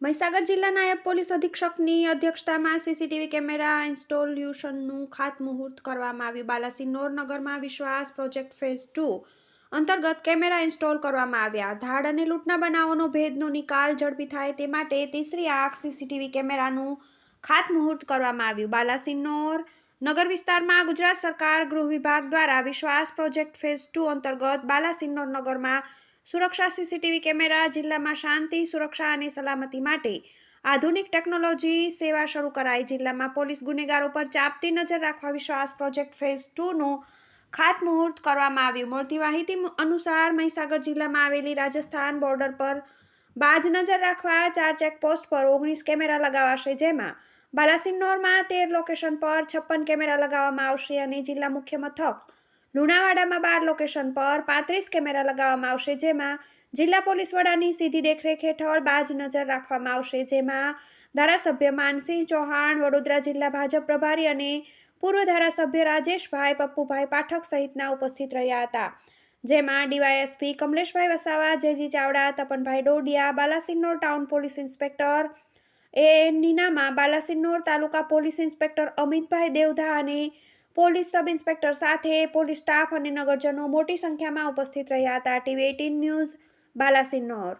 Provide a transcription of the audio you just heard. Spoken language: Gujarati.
મહીસાગર જિલ્લા નાયબ પોલીસ અધિક્ષકની અધ્યક્ષતામાં સીસીટીવી કેમેરા ઇન્સ્ટોલ્યુશનનું ખાતમુહૂર્ત કરવામાં આવ્યું. બાલાસિનોર નગરમાં વિશ્વાસ પ્રોજેક્ટ ફેઝ ટુ અંતર્ગત કેમેરા ઇન્સ્ટોલ કરવામાં આવ્યા. ધાડ અને લૂંટના બનાવોનો ભેદનો નિકાલ ઝડપી થાય તે માટે તીસરી આંખ સીસીટીવી કેમેરાનું ખાતમુહૂર્ત કરવામાં આવ્યું. બાલાસિનોર નગર વિસ્તારમાં ગુજરાત સરકાર ગૃહ વિભાગ દ્વારા વિશ્વાસ પ્રોજેક્ટ ફેઝ ટુ અંતર્ગત બાલાસિનોર નગરમાં સુરક્ષા સીસીટીવી કેમેરા, જિલ્લામાં શાંતિ, સુરક્ષા અને સલામતી માટે આધુનિક ટેકનોલોજી સેવા શરૂ કરાઈ. જિલ્લામાં પોલીસ ગુનેગારો પર ચાપતી નજર રાખવા વિશ્વાસ પ્રોજેક્ટ ફેઝ ટુનું ખાતમુહૂર્ત કરવામાં આવ્યું. મળતી માહિતી અનુસાર મહીસાગર જિલ્લામાં આવેલી રાજસ્થાન બોર્ડર પર બાજ નજર રાખવા ચાર ચેકપોસ્ટ પર ઓગણીસ કેમેરા લગાવાશે. જેમાં બાલાસિનોરમાં તેર લોકેશન પર છપ્પન કેમેરા લગાવવામાં આવશે અને જિલ્લા મુખ્ય મથક લુણાવાડામાં બાર લોકેશન પર પાંત્રીસ કેમેરા લગાવવામાં આવશે જેમાં જિલ્લા પોલીસ વડાની સીધી દેખરેખ હેઠળ બાજ નજર રાખવામાં આવશે જેમાં ધારાસભ્ય માનસિંહ ચૌહાણ, વડોદરા જિલ્લા ભાજપ પ્રભારી અને પૂર્વ ધારાસભ્ય રાજેશભાઈ પપ્પુભાઈ પાઠક સહિતના ઉપસ્થિત રહ્યા હતા. જેમાં DYSP Kamleshbhai Vasava, JG Chavda, Tapanbhai Dodiya, Balasinor town police inspector A Ninama, Balasinor taluka police inspector Amitbhai Devdha અને પોલીસ સબ ઇન્સ્પેક્ટર સાથે પોલીસ સ્ટાફ અને નગરજનો મોટી સંખ્યામાં ઉપસ્થિત રહ્યા હતા. TV eighteen news, Balasinor.